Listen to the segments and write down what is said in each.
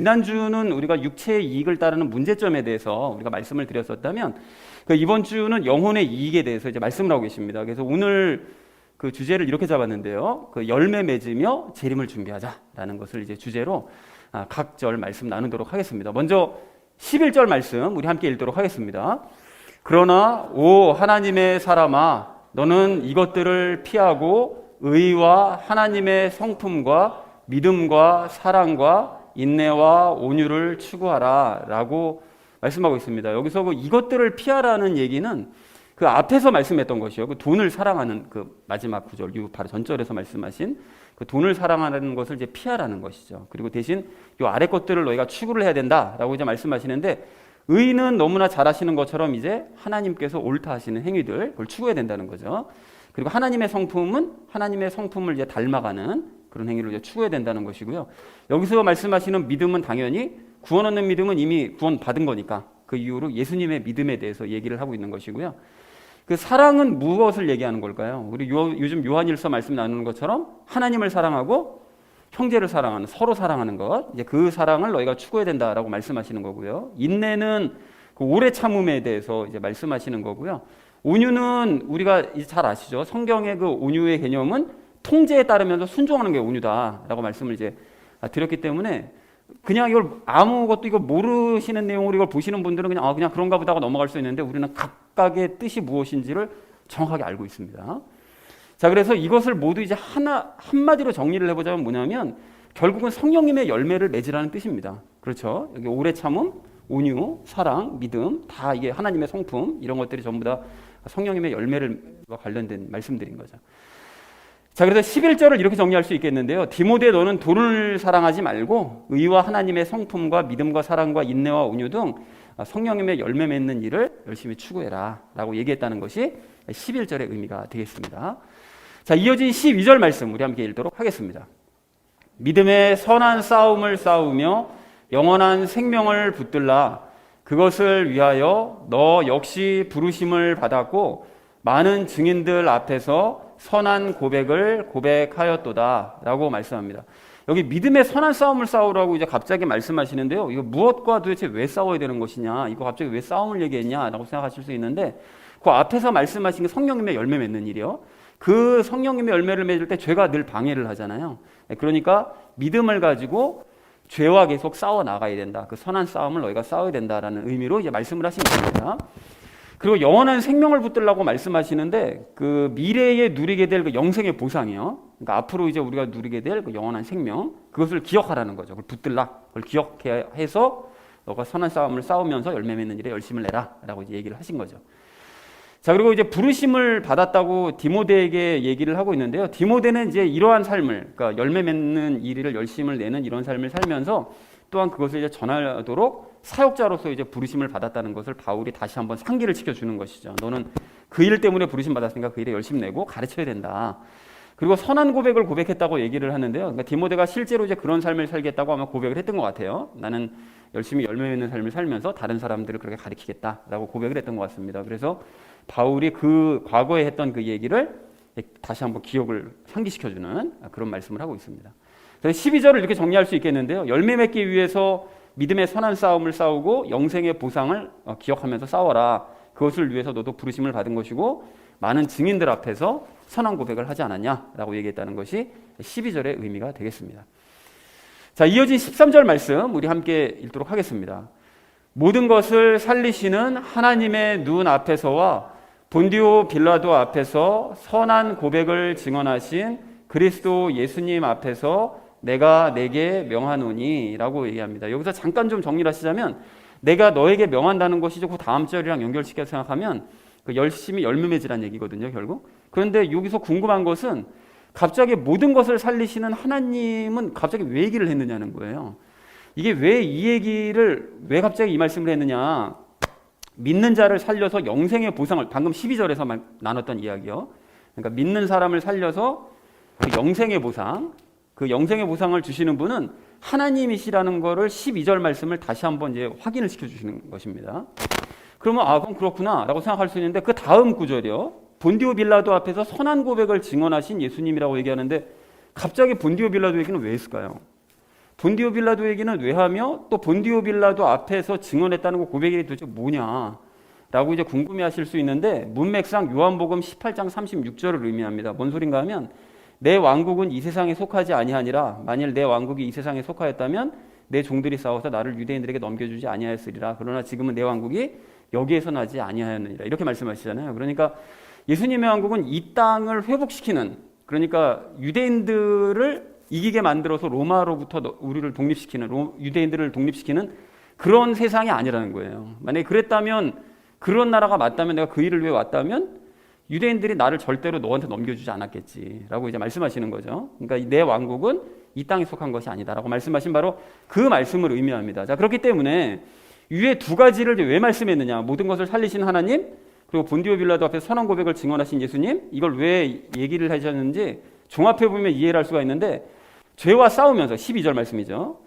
지난주는 우리가 육체의 이익을 따르는 문제점에 대해서 우리가 말씀을 드렸었다면 그 이번 주는 영혼의 이익에 대해서 이제 말씀을 하고 계십니다. 그래서 오늘 그 주제를 이렇게 잡았는데요. 그 열매 맺으며 재림을 준비하자라는 것을 이제 주제로 아, 각절 말씀 나누도록 하겠습니다. 먼저 11절 말씀 우리 함께 읽도록 하겠습니다. 그러나 오 하나님의 사람아 너는 이것들을 피하고 의와 하나님의 성품과 믿음과 사랑과 인내와 온유를 추구하라 라고 말씀하고 있습니다. 여기서 그 이것들을 피하라는 얘기는 그 앞에서 말씀했던 것이요. 그 돈을 사랑하는 그 마지막 구절, 이 바로 전절에서 말씀하신 그 돈을 사랑하는 것을 이제 피하라는 것이죠. 그리고 대신 이 아래 것들을 너희가 추구를 해야 된다라고 이제 말씀하시는데 의는 너무나 잘 아시는 것처럼 이제 하나님께서 옳다 하시는 행위들 그걸 추구해야 된다는 거죠. 그리고 하나님의 성품은 하나님의 성품을 이제 닮아가는 그런 행위를 이제 추구해야 된다는 것이고요. 여기서 말씀하시는 믿음은 당연히 구원 얻는 믿음은 이미 구원 받은 거니까 그 이후로 예수님의 믿음에 대해서 얘기를 하고 있는 것이고요. 그 사랑은 무엇을 얘기하는 걸까요? 우리 요, 요즘 요한일서 말씀 나누는 것처럼 하나님을 사랑하고 형제를 사랑하는 서로 사랑하는 것 이제 그 사랑을 너희가 추구해야 된다라고 말씀하시는 거고요. 인내는 그 오래 참음에 대해서 이제 말씀하시는 거고요. 온유는 우리가 잘 아시죠? 성경의 그 온유의 개념은 통제에 따르면서 순종하는 게 온유다라고 말씀을 이제 드렸기 때문에 그냥 이걸 아무것도 이거 모르시는 내용으로 이걸 보시는 분들은 그냥 아 그냥 그런가 보다 하고 넘어갈 수 있는데 우리는 각각의 뜻이 무엇인지를 정확하게 알고 있습니다. 자 그래서 이것을 모두 이제 하나 한마디로 정리를 해보자면 뭐냐면 결국은 성령님의 열매를 맺으라는 뜻입니다. 그렇죠? 여기 오래 참음, 온유, 사랑, 믿음 다 이게 하나님의 성품 이런 것들이 전부 다 성령님의 열매를과 관련된 말씀들인 거죠. 자, 그래서 11절을 이렇게 정리할 수 있겠는데요. 디모데 너는 돈을 사랑하지 말고 의와 하나님의 성품과 믿음과 사랑과 인내와 온유 등 성령님의 열매 맺는 일을 열심히 추구해라 라고 얘기했다는 것이 11절의 의미가 되겠습니다. 자, 이어진 12절 말씀 우리 함께 읽도록 하겠습니다. 믿음의 선한 싸움을 싸우며 영원한 생명을 붙들라 그것을 위하여 너 역시 부르심을 받았고 많은 증인들 앞에서 선한 고백을 고백하였도다 라고 말씀합니다. 여기 믿음의 선한 싸움을 싸우라고 이제 갑자기 말씀하시는데요. 이거 무엇과 도대체 왜 싸워야 되는 것이냐? 이거 갑자기 왜 싸움을 얘기했냐 라고 생각하실 수 있는데 그 앞에서 말씀하신 게 성령님의 열매 맺는 일이요. 그 성령님의 열매를 맺을 때 죄가 늘 방해를 하잖아요. 그러니까 믿음을 가지고 죄와 계속 싸워 나가야 된다. 그 선한 싸움을 너희가 싸워야 된다라는 의미로 이제 말씀을 하신 겁니다. 그리고 영원한 생명을 붙들라고 말씀하시는데 그 미래에 누리게 될 그 영생의 보상이요. 그러니까 앞으로 이제 우리가 누리게 될 그 영원한 생명 그것을 기억하라는 거죠. 그걸 붙들라. 그걸 기억해서 너가 선한 싸움을 싸우면서 열매 맺는 일에 열심을 내라라고 이제 얘기를 하신 거죠. 자 그리고 이제 부르심을 받았다고 디모데에게 얘기를 하고 있는데요. 디모데는 이제 이러한 삶을 그러니까 열매 맺는 일을 열심을 내는 이런 삶을 살면서 또한 그것을 이제 전하도록 사역자로서 이제 부르심을 받았다는 것을 바울이 다시 한번 상기를 시켜주는 것이죠. 너는 그 일 때문에 부르심 받았으니까 그 일에 열심 내고 가르쳐야 된다. 그리고 선한 고백을 고백했다고 얘기를 하는데요. 그러니까 디모데가 실제로 이제 그런 삶을 살겠다고 아마 고백을 했던 것 같아요. 나는 열심히 열매 맺는 삶을 살면서 다른 사람들을 그렇게 가르치겠다라고 고백을 했던 것 같습니다. 그래서 바울이 그 과거에 했던 그 얘기를 다시 한번 기억을 상기시켜주는 그런 말씀을 하고 있습니다. 그래서 12절을 이렇게 정리할 수 있겠는데요. 열매 맺기 위해서 믿음의 선한 싸움을 싸우고 영생의 보상을 어, 기억하면서 싸워라. 그것을 위해서 너도 부르심을 받은 것이고 많은 증인들 앞에서 선한 고백을 하지 않았냐라고 얘기했다는 것이 12절의 의미가 되겠습니다. 자, 이어진 13절 말씀 우리 함께 읽도록 하겠습니다. 모든 것을 살리시는 하나님의 눈 앞에서와 본디오 빌라도 앞에서 선한 고백을 증언하신 그리스도 예수님 앞에서 내가 내게 명하노니라고 얘기합니다. 여기서 잠깐 좀 정리를 하시자면 내가 너에게 명한다는 것이죠. 그 다음 절이랑 연결시켜 생각하면 그 열심히 열매 맺으란 얘기거든요, 결국. 그런데 여기서 궁금한 것은 갑자기 모든 것을 살리시는 하나님은 갑자기 왜 얘기를 했느냐는 거예요. 이게 왜 이 얘기를 왜 갑자기 이 말씀을 했느냐? 믿는 자를 살려서 영생의 보상을 방금 12절에서 나눴던 이야기요. 그러니까 믿는 사람을 살려서 그 영생의 보상, 그 영생의 보상을 주시는 분은 하나님이시라는 거를 12절 말씀을 다시 한번 이제 확인을 시켜 주시는 것입니다. 그러면 아 그럼 그렇구나 라고 생각할 수 있는데 그 다음 구절이요. 본디오 빌라도 앞에서 선한 고백을 증언하신 예수님이라고 얘기하는데 갑자기 본디오 빌라도 얘기는 왜 했을까요? 본디오 빌라도 얘기는 왜 하며 또 본디오 빌라도 앞에서 증언했다는 거 고백이 도대체 뭐냐? 라고 이제 궁금해 하실 수 있는데 문맥상 요한복음 18장 36절을 의미합니다. 뭔 소린가 하면 내 왕국은 이 세상에 속하지 아니하니라 만일 내 왕국이 이 세상에 속하였다면 내 종들이 싸워서 나를 유대인들에게 넘겨주지 아니하였으리라 그러나 지금은 내 왕국이 여기에서 나지 아니하였느니라 이렇게 말씀하시잖아요. 그러니까 예수님의 왕국은 이 땅을 회복시키는 그러니까 유대인들을 이기게 만들어서 로마로부터 너- 우리를 독립시키는 로- 유대인들을 독립시키는 그런 세상이 아니라는 거예요. 만약에 그랬다면 그런 나라가 맞다면 내가 그 일을 위해 왔다면 유대인들이 나를 절대로 너한테 넘겨주지 않았겠지라고 이제 말씀하시는 거죠. 그러니까 내 왕국은 이 땅에 속한 것이 아니다라고 말씀하신 바로 그 말씀을 의미합니다. 자 그렇기 때문에 위에 두 가지를 왜 말씀했느냐? 모든 것을 살리신 하나님 그리고 본디오 빌라도 앞에 선한 고백을 증언하신 예수님 이걸 왜 얘기를 하셨는지 종합해 보면 이해를 할 수가 있는데 죄와 싸우면서 12절 말씀이죠.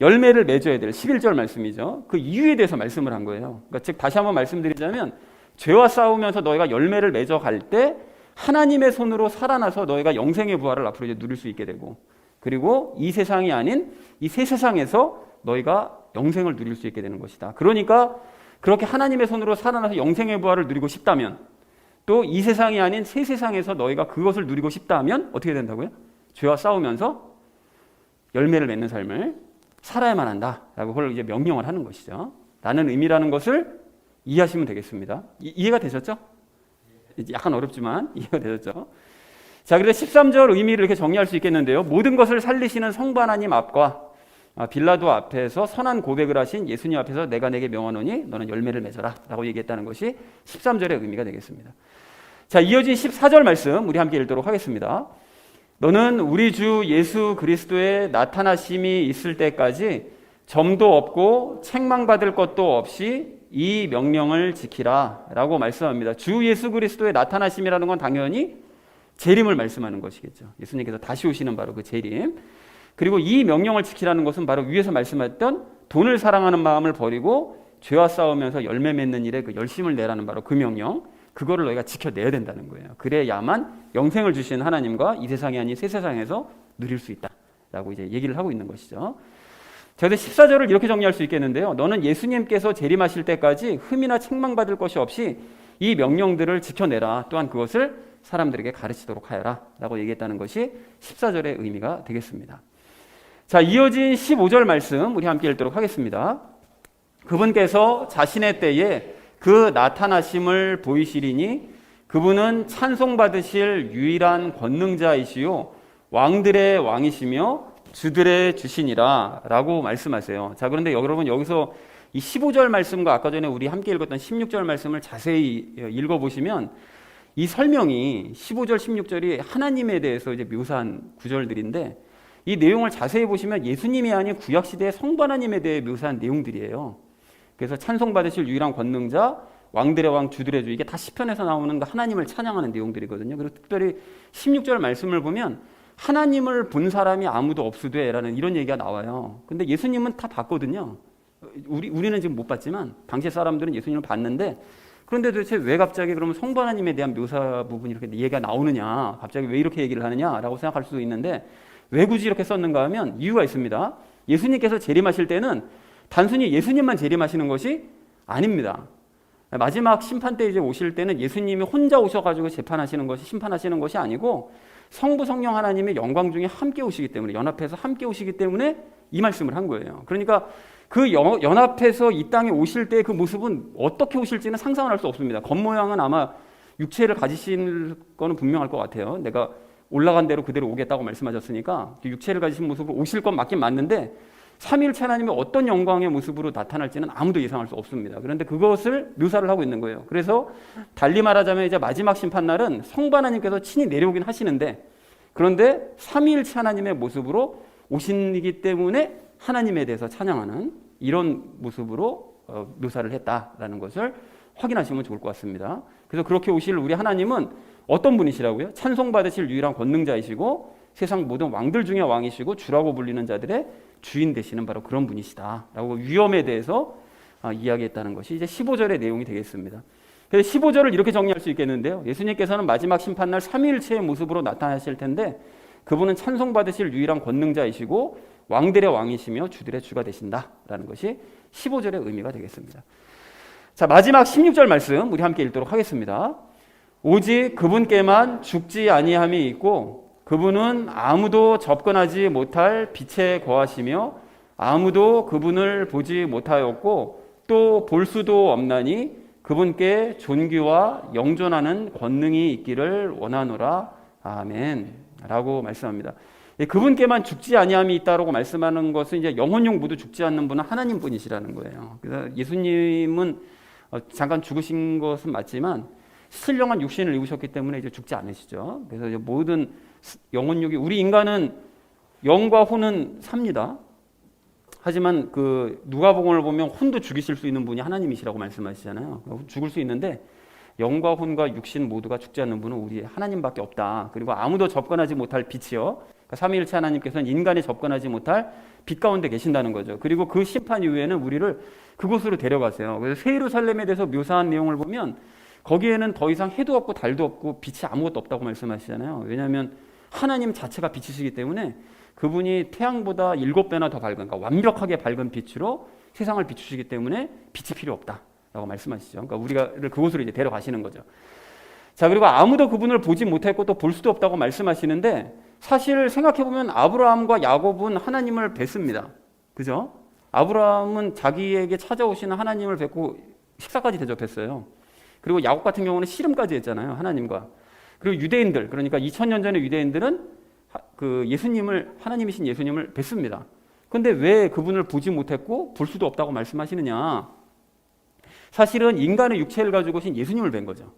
열매를 맺어야 될 11절 말씀이죠. 그 이유에 대해서 말씀을 한 거예요. 그러니까 즉 다시 한번 말씀드리자면 죄와 싸우면서 너희가 열매를 맺어 갈 때 하나님의 손으로 살아나서 너희가 영생의 부활을 앞으로 이제 누릴 수 있게 되고 그리고 이 세상이 아닌 이 새 세상에서 너희가 영생을 누릴 수 있게 되는 것이다. 그러니까 그렇게 하나님의 손으로 살아나서 영생의 부활을 누리고 싶다면 또 이 세상이 아닌 새 세상에서 너희가 그것을 누리고 싶다면 어떻게 된다고요? 죄와 싸우면서 열매를 맺는 삶을 살아야만 한다라고 그걸 이제 명령을 하는 것이죠. 라는 의미라는 것을 이해하시면 되겠습니다. 이, 해가 되셨죠? 약간 어렵지만 이해가 되셨죠? 자, 그래서 13절 의미를 이렇게 정리할 수 있겠는데요. 모든 것을 살리시는 성부 하나님 앞과 아, 빌라도 앞에서 선한 고백을 하신 예수님 앞에서 내가 내게 명하노니 너는 열매를 맺어라 라고 얘기했다는 것이 13절의 의미가 되겠습니다. 자, 이어진 14절 말씀 우리 함께 읽도록 하겠습니다. 너는 우리 주 예수 그리스도의 나타나심이 있을 때까지 점도 없고 책망받을 것도 없이 이 명령을 지키라 라고 말씀합니다. 주 예수 그리스도의 나타나심이라는 건 당연히 재림을 말씀하는 것이겠죠. 예수님께서 다시 오시는 바로 그 재림. 그리고 이 명령을 지키라는 것은 바로 위에서 말씀했던 돈을 사랑하는 마음을 버리고 죄와 싸우면서 열매 맺는 일에 그 열심을 내라는 바로 그 명령. 그거를 너희가 지켜내야 된다는 거예요. 그래야만 영생을 주신 하나님과 이 세상이 아닌 새 세상에서 누릴 수 있다라고 이제 얘기를 하고 있는 것이죠. 자, 근데 14절을 이렇게 정리할 수 있겠는데요. 너는 예수님께서 재림하실 때까지 흠이나 책망받을 것이 없이 이 명령들을 지켜내라. 또한 그것을 사람들에게 가르치도록 하여라. 라고 얘기했다는 것이 14절의 의미가 되겠습니다. 자, 이어진 15절 말씀 우리 함께 읽도록 하겠습니다. 그분께서 자신의 때에 그 나타나심을 보이시리니 그분은 찬송받으실 유일한 권능자이시요 왕들의 왕이시며 주들의 주신이라 라고 말씀하세요. 자, 그런데 여러분 여기서 이 15절 말씀과 아까 전에 우리 함께 읽었던 16절 말씀을 자세히 읽어보시면 이 설명이 15절, 16절이 하나님에 대해서 이제 묘사한 구절들인데 이 내용을 자세히 보시면 예수님이 아닌 구약시대의 성부 하나님에 대해 묘사한 내용들이에요. 그래서 찬송받으실 유일한 권능자, 왕들의 왕, 주들의 주 이게 다 시편에서 나오는 그 하나님을 찬양하는 내용들이거든요. 그리고 특별히 16절 말씀을 보면 하나님을 본 사람이 아무도 없으되라는 이런 얘기가 나와요. 근데 예수님은 다 봤거든요. 우리 우리는 지금 못 봤지만 당시 사람들은 예수님을 봤는데 그런데 도대체 왜 갑자기 그러면 성부 하나님에 대한 묘사 부분이 이렇게 얘기가 나오느냐? 갑자기 왜 이렇게 얘기를 하느냐라고 생각할 수도 있는데 왜 굳이 이렇게 썼는가 하면 이유가 있습니다. 예수님께서 재림하실 때는 단순히 예수님만 재림하시는 것이 아닙니다. 마지막 심판 때 이제 오실 때는 예수님이 혼자 오셔가지고 재판하시는 것이 심판하시는 것이 아니고 성부 성령 하나님의 영광 중에 함께 오시기 때문에 연합해서 함께 오시기 때문에 이 말씀을 한 거예요. 그러니까 그 연합해서 이 땅에 오실 때 그 모습은 어떻게 오실지는 상상을 할 수 없습니다. 겉모양은 아마 육체를 가지실 거는 분명할 것 같아요. 내가 올라간 대로 그대로 오겠다고 말씀하셨으니까 육체를 가지신 모습으로 오실 건 맞긴 맞는데 삼일체 하나님의 어떤 영광의 모습으로 나타날지는 아무도 예상할 수 없습니다. 그런데 그것을 묘사를 하고 있는 거예요. 그래서 달리 말하자면 이제 마지막 심판 날은 성부 하나님께서 친히 내려오긴 하시는데 그런데 삼일체 하나님의 모습으로 오시기 때문에 하나님에 대해서 찬양하는 이런 모습으로 어, 묘사를 했다라는 것을 확인하시면 좋을 것 같습니다. 그래서 그렇게 오실 우리 하나님은 어떤 분이시라고요? 찬송받으실 유일한 권능자이시고 세상 모든 왕들 중에 왕이시고 주라고 불리는 자들의 주인 되시는 바로 그런 분이시다라고 위험에 대해서 아, 이야기했다는 것이 이제 15절의 내용이 되겠습니다. 그래서 15절을 이렇게 정리할 수 있겠는데요. 예수님께서는 마지막 심판날 삼위일체의 모습으로 나타나실 텐데 그분은 찬송받으실 유일한 권능자이시고 왕들의 왕이시며 주들의 주가 되신다라는 것이 15절의 의미가 되겠습니다. 자, 마지막 16절 말씀 우리 함께 읽도록 하겠습니다. 오직 그분께만 죽지 아니함이 있고 그분은 아무도 접근하지 못할 빛에 거하시며 아무도 그분을 보지 못하였고 또 볼 수도 없나니 그분께 존귀와 영존하는 권능이 있기를 원하노라 아멘 라고 말씀합니다. 예, 그분께만 죽지 아니함이 있다라고 말씀하는 것은 이제 영혼용 모두 죽지 않는 분은 하나님 분이시라는 거예요. 그래서 예수님은 어, 잠깐 죽으신 것은 맞지만 신령한 육신을 입으셨기 때문에 이제 죽지 않으시죠. 그래서 이제 모든 영혼육이 우리 인간은 영과 혼은 삽니다. 하지만 그 누가복음을 보면 혼도 죽이실 수 있는 분이 하나님이시라고 말씀하시잖아요. 죽을 수 있는데 영과 혼과 육신 모두가 죽지 않는 분은 우리 하나님밖에 없다. 그리고 아무도 접근하지 못할 빛이요. 그러니까 삼위일체 하나님께서는 인간이 접근하지 못할 빛 가운데 계신다는 거죠. 그리고 그 심판 이후에는 우리를 그곳으로 데려가세요. 그래서 새 예루살렘에 대해서 묘사한 내용을 보면 거기에는 더 이상 해도 없고 달도 없고 빛이 아무것도 없다고 말씀하시잖아요. 왜냐하면 하나님 자체가 빛이시기 때문에 그분이 태양보다 일곱 배나 더 밝은, 그러니까 완벽하게 밝은 빛으로 세상을 비추시기 때문에 빛이 필요 없다라고 말씀하시죠. 그러니까 우리가를 그곳으로 이제 데려가시는 거죠. 자 그리고 아무도 그분을 보지 못했고 또 볼 수도 없다고 말씀하시는데 사실 생각해 보면 아브라함과 야곱은 하나님을 뵀습니다. 그죠? 아브라함은 자기에게 찾아오시는 하나님을 뵙고 식사까지 대접했어요. 그리고 야곱 같은 경우는 씨름까지 했잖아요. 하나님과. 그리고 유대인들 그러니까 2000년 전의 유대인들은 그 예수님을 하나님이신 예수님을 뵀습니다. 근데 왜 그분을 보지 못했고 볼 수도 없다고 말씀하시느냐? 사실은 인간의 육체를 가지고 오신 예수님을 뵌 거죠.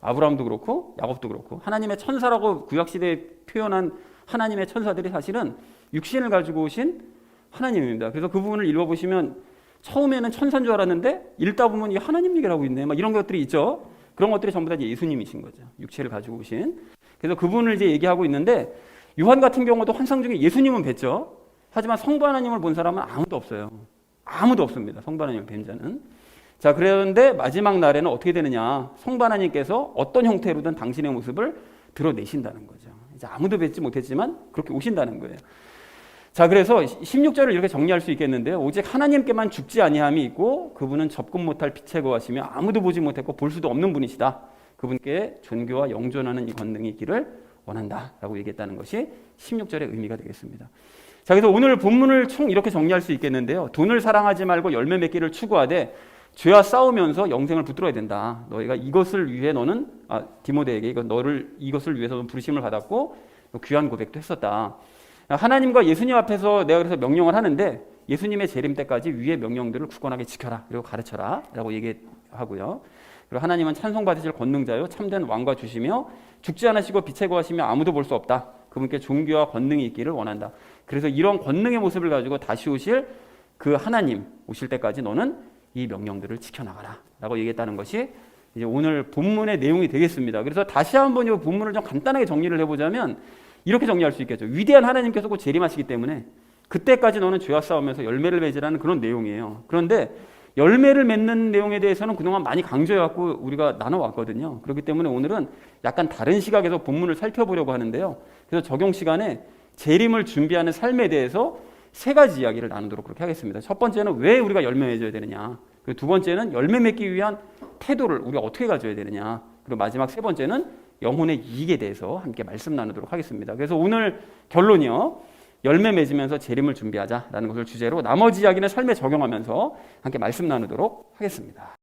아브라함도 그렇고 야곱도 그렇고 하나님의 천사라고 구약 시대에 표현한 하나님의 천사들이 사실은 육신을 가지고 오신 하나님입니다. 그래서 그 부분을 읽어 보시면 처음에는 천사인 줄 알았는데 읽다 보면 이 하나님 얘기를 하고 있네. 막 이런 것들이 있죠. 그런 것들이 전부 다 이제 예수님이신 거죠. 육체를 가지고 오신. 그래서 그분을 이제 얘기하고 있는데 요한 같은 경우도 환상 중에 예수님은 뵀죠. 하지만 성부 하나님을 본 사람은 아무도 없어요. 아무도 없습니다. 성부 하나님을 뵌 자는. 자, 그런데 마지막 날에는 어떻게 되느냐? 성부 하나님께서 어떤 형태로든 당신의 모습을 드러내신다는 거죠. 이제 아무도 뵙지 못했지만 그렇게 오신다는 거예요. 자, 그래서 16절을 이렇게 정리할 수 있겠는데요. 오직 하나님께만 죽지 아니함이 있고 그분은 접근 못할 빛에 거하시며 아무도 보지 못했고 볼 수도 없는 분이시다. 그분께 존귀와 영존하는 이 권능이 있기를 원한다라고 얘기했다는 것이 16절의 의미가 되겠습니다. 자, 그래서 오늘 본문을 총 이렇게 정리할 수 있겠는데요. 돈을 사랑하지 말고 열매 맺기를 추구하되 죄와 싸우면서 영생을 붙들어야 된다. 너희가 이것을 위해 너는 아, 디모데에게 이거 너를 이것을 위해서 부르심을 받았고 귀한 고백도 했었다. 하나님과 예수님 앞에서 내가 그래서 명령을 하는데 예수님의 재림 때까지 위의 명령들을 굳건하게 지켜라 그리고 가르쳐라라고 얘기하고요. 그리고 하나님은 찬송 받으실 권능자요 참된 왕과 주시며 죽지 않으시고 빛에 거하시며 아무도 볼 수 없다. 그분께 존귀와 권능이 있기를 원한다. 그래서 이런 권능의 모습을 가지고 다시 오실 그 하나님 오실 때까지 너는 이 명령들을 지켜나가라라고 얘기했다는 것이 이제 오늘 본문의 내용이 되겠습니다. 그래서 다시 한번 이 본문을 좀 간단하게 정리를 해보자면 이렇게 정리할 수 있겠죠. 위대한 하나님께서 곧 재림하시기 때문에 그때까지 너는 죄와 싸우면서 열매를 맺으라는 그런 내용이에요. 그런데 열매를 맺는 내용에 대해서는 그동안 많이 강조해왔고 우리가 나눠왔거든요. 그렇기 때문에 오늘은 약간 다른 시각에서 본문을 살펴보려고 하는데요. 그래서 적용 시간에 재림을 준비하는 삶에 대해서 세 가지 이야기를 나누도록 그렇게 하겠습니다. 첫 번째는 왜 우리가 열매 맺어야 되느냐. 그리고 두 번째는 열매 맺기 위한 태도를 우리가 어떻게 가져야 되느냐. 그리고 마지막 세 번째는 영혼의 이익에 대해서 함께 말씀 나누도록 하겠습니다. 그래서 오늘 결론이요. 열매 맺으면서 재림을 준비하자라는 것을 주제로 나머지 이야기는 삶에 적용하면서 함께 말씀 나누도록 하겠습니다.